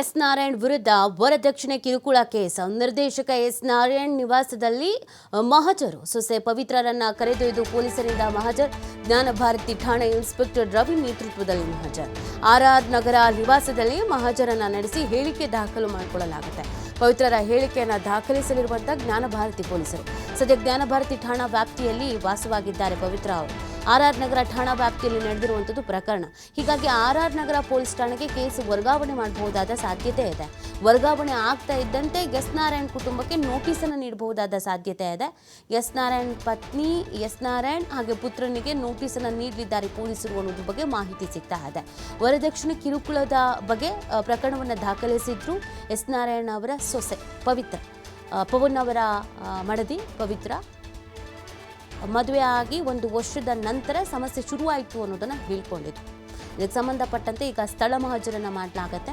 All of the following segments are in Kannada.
ಎಸ್ ನಾರಾಯಣ್ ವಿರುದ್ಧ ವರದಕ್ಷಿಣೆ ಕಿರುಕುಳ ಕೇಸ್ ನಿರ್ದೇಶಕ ಎಸ್ ನಾರಾಯಣ್ ನಿವಾಸದಲ್ಲಿ ಮಹಜರು ಸೊಸೆ ಪವಿತ್ರರನ್ನ ಕರೆದೊಯ್ದು ಪೊಲೀಸರಿಂದ ಮಹಜರ್. ಜ್ಞಾನಭಾರತಿ ಠಾಣೆ ಇನ್ಸ್ಪೆಕ್ಟರ್ ರವಿ ನೇತೃತ್ವದಲ್ಲಿ ಮಹಜರ್. ಆರ್ಆರ್ ನಗರ ನಿವಾಸದಲ್ಲಿ ಮಹಜರನ್ನ ನಡೆಸಿ ಹೇಳಿಕೆ ದಾಖಲು ಮಾಡಿಕೊಳ್ಳಲಾಗುತ್ತೆ. ಪವಿತ್ರರ ಹೇಳಿಕೆಯನ್ನು ದಾಖಲಿಸಲಿರುವಂಥ ಜ್ಞಾನಭಾರತಿ ಪೊಲೀಸರು. ಸದ್ಯ ಜ್ಞಾನಭಾರತಿ ಠಾಣಾ ವ್ಯಾಪ್ತಿಯಲ್ಲಿ ವಾಸವಾಗಿದ್ದಾರೆ ಪವಿತ್ರ ಅವರು. ಆರ್ಆರ್ ನಗರ ಠಾಣಾ ವ್ಯಾಪ್ತಿಯಲ್ಲಿ ನಡೆದಿರುವಂಥದ್ದು ಪ್ರಕರಣ. ಹೀಗಾಗಿ ಆರ್ ಆರ್ ನಗರ ಪೊಲೀಸ್ ಠಾಣೆಗೆ ಕೇಸ್ ವರ್ಗಾವಣೆ ಮಾಡಬಹುದಾದ ಸಾಧ್ಯತೆ ಇದೆ. ವರ್ಗಾವಣೆ ಆಗ್ತಾ ಇದ್ದಂತೆ ಎಸ್ ನಾರಾಯಣ್ ಕುಟುಂಬಕ್ಕೆ ನೋಟಿಸನ್ನು ನೀಡಬಹುದಾದ ಸಾಧ್ಯತೆ ಇದೆ. ಎಸ್ ನಾರಾಯಣ್ ಪತ್ನಿ, ಎಸ್ ನಾರಾಯಣ್ ಹಾಗೆ ಪುತ್ರನಿಗೆ ನೋಟಿಸನ್ನು ನೀಡಲಿದ್ದಾರೆ ಪೊಲೀಸರು ಅನ್ನೋದ್ರ ಬಗ್ಗೆ ಮಾಹಿತಿ ಸಿಗ್ತಾ ಇದೆ. ವರದಕ್ಷಿಣೆ ಕಿರುಕುಳದ ಬಗ್ಗೆ ಪ್ರಕರಣವನ್ನು ದಾಖಲಿಸಿದ್ರು ಎಸ್ ನಾರಾಯಣ್ ಅವರ ಸೊಸೆ ಪವಿತ್ರ. ಪವನ್ ಅವರ ಮಡದಿ ಪವಿತ್ರ. ಮದುವೆ ಆಗಿ ಒಂದು ವರ್ಷದ ನಂತರ ಸಮಸ್ಯೆ ಶುರುವಾಯಿತು ಅನ್ನೋದನ್ನು ಹೇಳ್ಕೊಂಡಿದ್ರು. ಇದಕ್ಕೆ ಸಂಬಂಧಪಟ್ಟಂತೆ ಈಗ ಸ್ಥಳ ಮಹಜರನ್ನು ಮಾಡಲಾಗತ್ತೆ.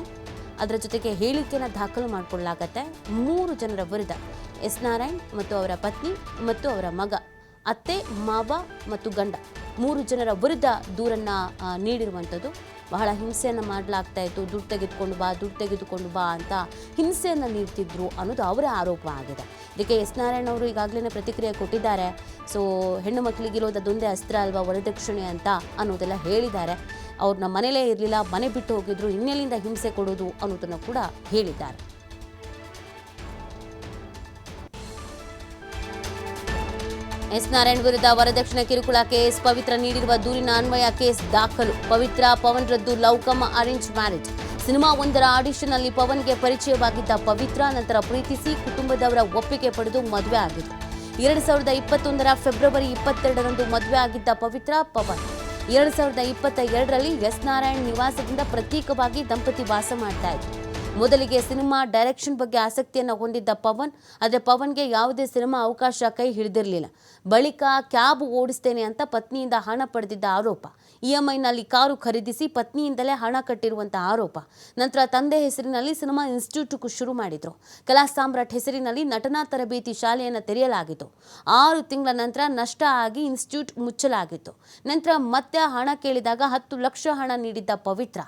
ಅದರ ಜೊತೆಗೆ ಹೇಳಿಕೆಯನ್ನು ದಾಖಲು ಮಾಡಿಕೊಳ್ಳಲಾಗತ್ತೆ. ಮೂರು ಜನರ ವಿರುದ್ಧ ಎಸ್ ನಾರಾಯಣ್ ಮತ್ತು ಅವರ ಪತ್ನಿ ಮತ್ತು ಅವರ ಮಗ, ಅತ್ತೆ, ಮಾವ ಮತ್ತು ಗಂಡ ಮೂರು ಜನರ ವಿರುದ್ಧ ದೂರನ್ನು ನೀಡಿರುವಂಥದ್ದು. ಬಹಳ ಹಿಂಸೆಯನ್ನು ಮಾಡಲಾಗ್ತಾ ಇತ್ತು. ದುಡ್ಡು ತೆಗೆದುಕೊಂಡು ಬಾ, ದುಡ್ಡು ತೆಗೆದುಕೊಂಡು ಬಾ ಅಂತ ಹಿಂಸೆಯನ್ನು ನೀಡ್ತಿದ್ರು ಅನ್ನೋದು ಅವರ ಆರೋಪ ಆಗಿದೆ. ಇದಕ್ಕೆ ಎಸ್ ನಾರಾಯಣ ಅವರು ಈಗಾಗಲೇ ಪ್ರತಿಕ್ರಿಯೆ ಕೊಟ್ಟಿದ್ದಾರೆ. ಸೊ ಹೆಣ್ಣು ಮಕ್ಕಳಿಗಿರೋದು ಅದೊಂದೇ ಅಸ್ತ್ರ ಅಲ್ವಾ, ವರದಕ್ಷಿಣೆ ಅಂತ ಅನ್ನೋದೆಲ್ಲ ಹೇಳಿದ್ದಾರೆ. ಅವ್ರನ್ನ ಮನೇಲೇ ಇರಲಿಲ್ಲ, ಮನೆ ಬಿಟ್ಟು ಹೋಗಿದ್ರು, ಇನ್ನೆಲ್ಲಿಂದ ಹಿಂಸೆ ಕೊಡೋದು ಅನ್ನೋದನ್ನು ಕೂಡ ಹೇಳಿದ್ದಾರೆ. ಎಸ್ ನಾರಾಯಣ್ ವಿರುದ್ಧ ವರದಕ್ಷಿಣೆ ಕಿರುಕುಳ ಕೇಸ್. ಪವಿತ್ರ ನೀಡಿರುವ ದೂರಿನ ಅನ್ವಯ ಕೇಸ್ ದಾಖಲು. ಪವಿತ್ರ, ಪವನ್ ರದ್ದು love come arrange marriage cinema ಒಂದರ ಆಡಿಷನ್ ಅಲ್ಲಿ ಪವನ್ಗೆ ಪರಿಚಯವಾಗಿದ್ದ ಪವಿತ್ರ, ನಂತರ ಪ್ರೀತಿಸಿ ಕುಟುಂಬದವರ ಒಪ್ಪಿಗೆ ಪಡೆದು ಮದುವೆ ಆಗಿತ್ತು. ಎರಡು ಸಾವಿರದ ಇಪ್ಪತ್ತೊಂದರ ಫೆಬ್ರವರಿ ಇಪ್ಪತ್ತೆರಡರಂದು ಮದುವೆ ಆಗಿದ್ದ ಪವಿತ್ರ, ಪವನ್. ಎರಡು ಸಾವಿರದ ಇಪ್ಪತ್ತ ಎರಡರಲ್ಲಿ ಎಸ್ ನಾರಾಯಣ್ ನಿವಾಸದಿಂದ ಪ್ರತ್ಯೇಕವಾಗಿ ದಂಪತಿ ವಾಸ ಮಾಡ್ತಾ ಇದ್ರು. ಮೊದಲಿಗೆ ಸಿನಿಮಾ ಡೈರೆಕ್ಷನ್ ಬಗ್ಗೆ ಆಸಕ್ತಿಯನ್ನು ಹೊಂದಿದ್ದ ಪವನ್, ಆದರೆ ಪವನ್ಗೆ ಯಾವುದೇ ಸಿನಿಮಾ ಅವಕಾಶ ಕೈ ಹಿಡಿದಿರಲಿಲ್ಲ. ಬಳಿಕ ಕ್ಯಾಬ್ ಓಡಿಸ್ತೇನೆ ಅಂತ ಪತ್ನಿಯಿಂದ ಹಣ ಪಡೆದಿದ್ದ ಆರೋಪ. ಇ ಎಂ ಐನಲ್ಲಿ ಕಾರು ಖರೀದಿಸಿ ಪತ್ನಿಯಿಂದಲೇ ಹಣ ಕಟ್ಟಿರುವಂಥ ಆರೋಪ. ನಂತರ ತಂದೆ ಹೆಸರಿನಲ್ಲಿ ಸಿನಿಮಾ ಇನ್ಸ್ಟಿಟ್ಯೂಟ್ ಶುರು ಮಾಡಿದ್ರು. ಕಲಾ ಸಾಮ್ರಾಟ್ ಹೆಸರಿನಲ್ಲಿ ನಟನಾ ತರಬೇತಿ ಶಾಲೆಯನ್ನು ತೆರೆಯಲಾಗಿತ್ತು. ಆರು ತಿಂಗಳ ನಂತರ ನಷ್ಟ ಆಗಿ ಇನ್ಸ್ಟಿಟ್ಯೂಟ್ ಮುಚ್ಚಲಾಗಿತ್ತು. ನಂತರ ಮತ್ತೆ ಹಣ ಕೇಳಿದಾಗ ಹತ್ತು ಲಕ್ಷ ಹಣ ನೀಡಿದ್ದ ಪವಿತ್ರ.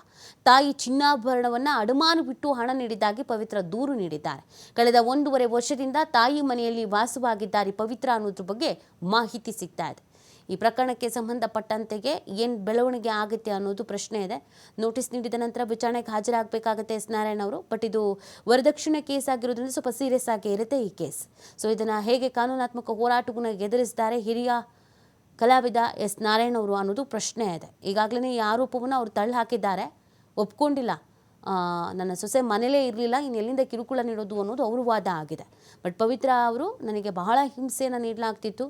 ತಾಯಿ ಚಿನ್ನಾಭರಣವನ್ನ ಅಡಮಾನ ಬಿಟ್ಟು ಹಣ ನೀಡಿದ್ದಾಗಿ ಪವಿತ್ರ ದೂರು ನೀಡಿದ್ದಾರೆ. ಕಳೆದ ಒಂದೂವರೆ ವರ್ಷದಿಂದ ತಾಯಿ ಮನೆಯಲ್ಲಿ ವಾಸವಾಗಿದ್ದಾರೆ ಪವಿತ್ರ ಅನ್ನೋದ್ರ ಬಗ್ಗೆ ಮಾಹಿತಿ ಸಿಗ್ತಾ ಇದೆ. ಈ ಪ್ರಕರಣಕ್ಕೆ ಸಂಬಂಧಪಟ್ಟಂತೆಗೆ ಏನು ಬೆಳವಣಿಗೆ ಆಗುತ್ತೆ ಅನ್ನೋದು ಪ್ರಶ್ನೆ ಇದೆ. ನೋಟಿಸ್ ನೀಡಿದ ನಂತರ ವಿಚಾರಣೆಗೆ ಹಾಜರಾಗಬೇಕಾಗುತ್ತೆ ಎಸ್ ನಾರಾಯಣ್ ಅವರು. ಬಟ್ ಇದು ವರದಕ್ಷಿಣೆ ಕೇಸ್ ಆಗಿರೋದ್ರಿಂದ ಸ್ವಲ್ಪ ಸೀರಿಯಸ್ ಆಗಿ ಇರುತ್ತೆ ಈ ಕೇಸ್. ಸೊ ಇದನ್ನು ಹೇಗೆ ಕಾನೂನಾತ್ಮಕ ಹೋರಾಟಗಳನ್ನ ಎದುರಿಸಿದ್ದಾರೆ ಹಿರಿಯ ಕಲಾವಿದ ಎಸ್ ನಾರಾಯಣ್ ಅವರು ಅನ್ನೋದು ಪ್ರಶ್ನೆ ಇದೆ. ಈಗಾಗಲೇ ಈ ಆರೋಪವನ್ನು ಅವರು ತಳ್ಳಿ ಹಾಕಿದ್ದಾರೆ. ಒಪ್ಕೊಂಡಿಲ್ಲ. ನನ್ನ ಸೊಸೆ ಮನೇಲೇ ಇರಲಿಲ್ಲ, ಇನ್ನು ಎಲ್ಲಿಂದ ಕಿರುಕುಳ ನೀಡೋದು ಅನ್ನೋದು ಅವರು ವಾದ ಆಗಿದೆ. ಬಟ್ ಪವಿತ್ರ ಅವರು ನನಗೆ ಬಹಳ ಹಿಂಸೆಯನ್ನು ನೀಡಲಾಗ್ತಿತ್ತು.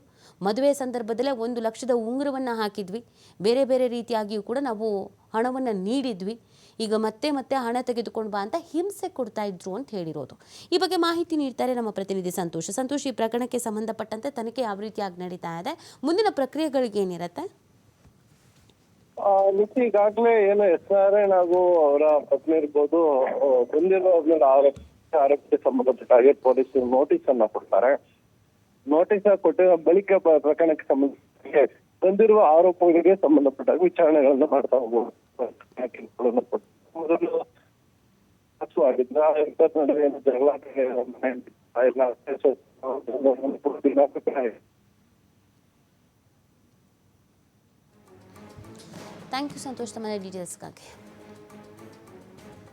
ಮದುವೆ ಸಂದರ್ಭದಲ್ಲೇ ಒಂದು ಲಕ್ಷದ ಉಂಗುರವನ್ನು ಹಾಕಿದ್ವಿ. ಬೇರೆ ಬೇರೆ ರೀತಿಯಾಗಿಯೂ ಕೂಡ ನಾವು ಹಣವನ್ನು ನೀಡಿದ್ವಿ. ಈಗ ಮತ್ತೆ ಮತ್ತೆ ಹಣ ತೆಗೆದುಕೊಂಡು ಬಾ ಅಂತ ಹಿಂಸೆ ಕೊಡ್ತಾ ಇದ್ರು ಅಂತ ಹೇಳಿರೋದು. ಈ ಬಗ್ಗೆ ಮಾಹಿತಿ ನೀಡ್ತಾರೆ ನಮ್ಮ ಪ್ರತಿನಿಧಿ ಸಂತೋಷ. ಸಂತೋಷ್, ಈ ಪ್ರಕರಣಕ್ಕೆ ಸಂಬಂಧಪಟ್ಟಂತೆ ತನಿಖೆ ಯಾವ ರೀತಿಯಾಗಿ ನಡೀತಾ ಇದೆ? ಮುಂದಿನ ಪ್ರಕ್ರಿಯೆಗಳಿಗೆ ಏನಿರುತ್ತೆ? ನಿತ್ಯ ಈಗಾಗಲೇ ಏನು ಎಸ್ ನಾರಾಯಣ್ ಹಾಗೂ ಅವರ ಪತ್ನಿ ಇರ್ಬೋದು ಆ, ಬಂದಿರೋ ಮೇಲೆ ಆರೋಪ ಆರೋಪಕ್ಕೆ ಸಂಬಂಧಪಟ್ಟ ಹಾಗೆ ಪೊಲೀಸ್ ನೋಟಿಸ್ ಅನ್ನ ಕೊಡ್ತಾರೆ. ನೋಟಿಸ್ ಕೊಟ್ಟಿರೋ ಬಳಿಕ ಪ್ರ- ಪ್ರಕರಣಕ್ಕೆ ಸಂಬಂಧಿಸಿದಂತೆ ಬಂದಿರುವ ಆರೋಪಗಳಿಗೆ ಸಂಬಂಧಪಟ್ಟ ಹಾಗೆ ವಿಚಾರಣೆಗಳನ್ನ ಮಾಡ್ತಾ ಹೋಗ್ಬೋದು ಮೊದಲು ಆಗಿದ್ದ ಇಬ್ಬರ ನಡುವೆ ಜಗಳ ಥ್ಯಾಂಕ್ ಯು ಸಂತೋಷ್ ತಮ್ಮ ಡೀಟೇಲ್ಸ್ಗಾಗಿ